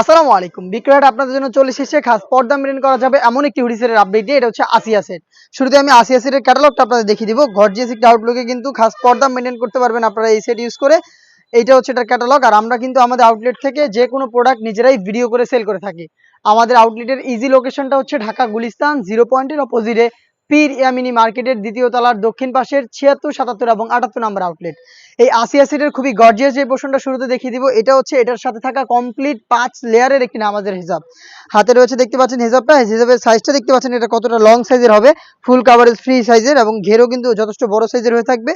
আসসালামু আলাইকুম। বিক্রয়হাট আপনাদের জন্য চলে এসেছে। খাস পর্দা মেরিন করা যাবে এমন একটি হুডিসের আপডেট দিয়ে। এটা হচ্ছে আসিয়া সেট শুরুতে আমি আসিয়া সেটের ক্যাটালগটা আপনাদের দেখিয়ে দিব। গর্জিয়াস একটি আউটলুকে কিন্তু খাস পর্দা মেনটেন করতে পারবেন আপনারা এই সেট ইউজ করে। এইটা হচ্ছে এটার ক্যাটালগ আর আমরা কিন্তু আমাদের আউটলেট থেকে যে কোনো প্রোডাক্ট নিজেরাই ভিডিও করে সেল করে থাকি। আমাদের আউটলেটের ইজি লোকেশনটা হচ্ছে ঢাকা গুলিস্তান জিরো পয়েন্টের অপোজিটে পীর ইয়ামিনী মার্কেটের দ্বিতীয় তলার দক্ষিণ পাশের ছিয়াত্তর, সাতাত্তর এবং আটাত্তর নাম্বার আউটলেট এই আসিয়া সেটের খুবই গর্জিয়াস যে পোর্শনটা শুরুতে দেখিয়ে দিব, এটা হচ্ছে এটার সাথে থাকা কমপ্লিট পাঁচ লেয়ারের একটি নামাজের হিসাব হাতে রয়েছে দেখতে পাচ্ছেন হিসাবটা হিসাবের সাইজটা দেখতে পাচ্ছেন এটা কতটা লং সাইজের হবে। ফুল কাভারেজ ফ্রি সাইজের এবং ঘেরও কিন্তু যথেষ্ট বড় সাইজের হয়ে থাকবে।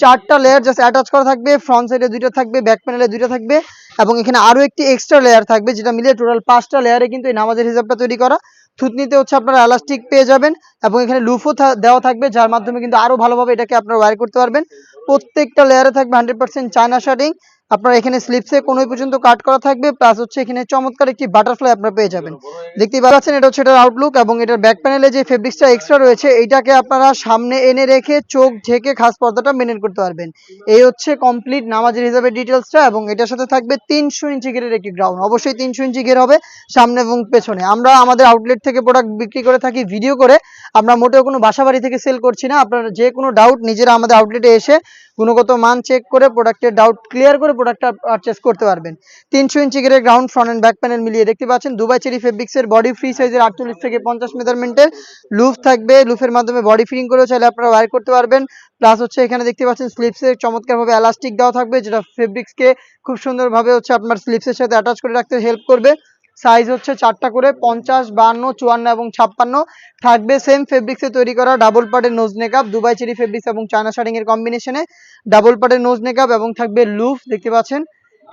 চারটা লেয়ার জাস্ট অ্যাটাচ করা থাকবে ফ্রন্ট সাইডে দুইটা থাকবে ব্যাক প্যানেলে দুইটা থাকবে, এবং এখানে আরও একটি এক্সট্রা লেয়ার থাকবে যেটা মিলিয়ে টোটাল পাঁচটা লেয়ারে কিন্তু এই নামাজের হিসাবটা তৈরি করা। থুতনিতে হচ্ছে আপনারা এলাস্টিক পেয়ে যাবেন, এবং এখানে লুফও দেওয়া থাকবে, যার মাধ্যমে কিন্তু আরও ভালোভাবে এটাকে আপনারা ওয়ার করতে পারবেন। প্রত্যেকটা লেয়ারে থাকবে হান্ড্রেড পার্সেন্ট চায়না শার্টিং আপনার এখানে স্লিপসে কোনো পর্যন্ত কাট করা থাকবে প্লাস হচ্ছে এখানে চমৎকার একটি বাটারফ্লাই আপনারা পেয়ে যাবেন। দেখতেই পাচ্ছেন, এটা হচ্ছে এটার আউটলুক এবং এটার ব্যাক প্যানেলে যে ফেব্রিক্সটা এক্সট্রা রয়েছে, এইটাকে আপনারা সামনে এনে রেখে চোখ ঢেকে খাস পর্দাটা মেনটেন করতে পারবেন। এই হচ্ছে কমপ্লিট নামাজের হিসাবে ডিটেলসটা এবং এটার সাথে থাকবে তিনশো ইঞ্চি গেরের একটি গ্রাউন্ড অবশ্যই তিনশো ইঞ্চি গের হবে সামনে এবং পেছনে। আমরা আমাদের আউটলেট থেকে প্রোডাক্ট বিক্রি করে থাকি ভিডিও করে। আমরা মোটেও কোনো বাসা বাড়ি থেকে সেল করছি না। আপনারা যে কোনো ডাউট নিজেরা আমাদের আউটলেটে এসে গুণগত মান চেক করে প্রোডাক্টের ডাউট ক্লিয়ার করে প্রোডাক্টটা পারচেস করতে পারবেন। তিনশো ইঞ্চি গেরের ground front and back panel মিলিয়ে দেখতে পাচ্ছেন, দুবাই চেরি ফেব্রিক্সের বডি ফ্রি সাইজের আটচল্লিশ থেকে পঞ্চাশ মেজারমেন্টের লুফ থাকবে। লুফের মাধ্যমে বডি ফিটিং করেও চাইলে আপনারা ওয়্যার করতে পারবেন। প্লাস হচ্ছে এখানে দেখতে পাচ্ছেন স্লিপসের চমৎকারভাবে এলাস্টিক দেওয়া থাকবে, যেটা ফেব্রিক্সকে খুব সুন্দরভাবে হচ্ছে আপনার স্লিপসের সাথে অ্যাটাচ করে রাখতে হেল্প করবে। সাইজ হচ্ছে চারটা করে, পঞ্চাশ, বান্ন, চুয়ান্ন এবং ছাপ্পান্ন। থাকবে সেম ফেব্রিক্সে তৈরি করা ডাবল পার্টের নোজ নেকআপ দুবাই চেরি ফেব্রিক্স এবং চায়না শাড়িং এর কম্বিনেশনে ডাবল পার্টের নোজ নেকআপ এবং থাকবে লুফ দেখতে পাচ্ছেন?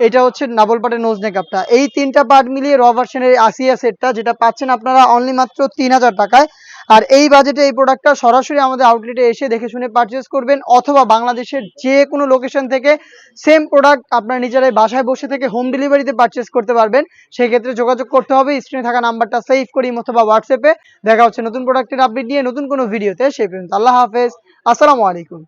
এটা হচ্ছে ডাবল পার্টের নোজ নেকআপটা এই তিনটা পার্ট মিলিয়ে র ভার্সনের আসিয়া সেটটা যেটা পাচ্ছেন আপনারা অনলি মাত্র তিন হাজার টাকায়। আর এই বাজেটে এই প্রোডাক্টটা সরাসরি আমাদের আউটলেটে এসে দেখে শুনে পারচেস করবেন অথবা বাংলাদেশের যে কোনো লোকেশন থেকে সেম প্রোডাক্ট আপনার নিজেরাই বাসায় বসে থেকে হোম ডেলিভারিতে পারচেস করতে পারবেন। সেক্ষেত্রে যোগাযোগ করতে হবে স্ক্রিনে থাকা নাম্বারটা সেভ করি অথবা হোয়াটসঅ্যাপে দেখা হচ্ছে নতুন প্রোডাক্টের আপডেট নিয়ে নতুন কোনো ভিডিওতে সেই পর্যন্ত আল্লাহ হাফেজ। আসসালামু আলাইকুম।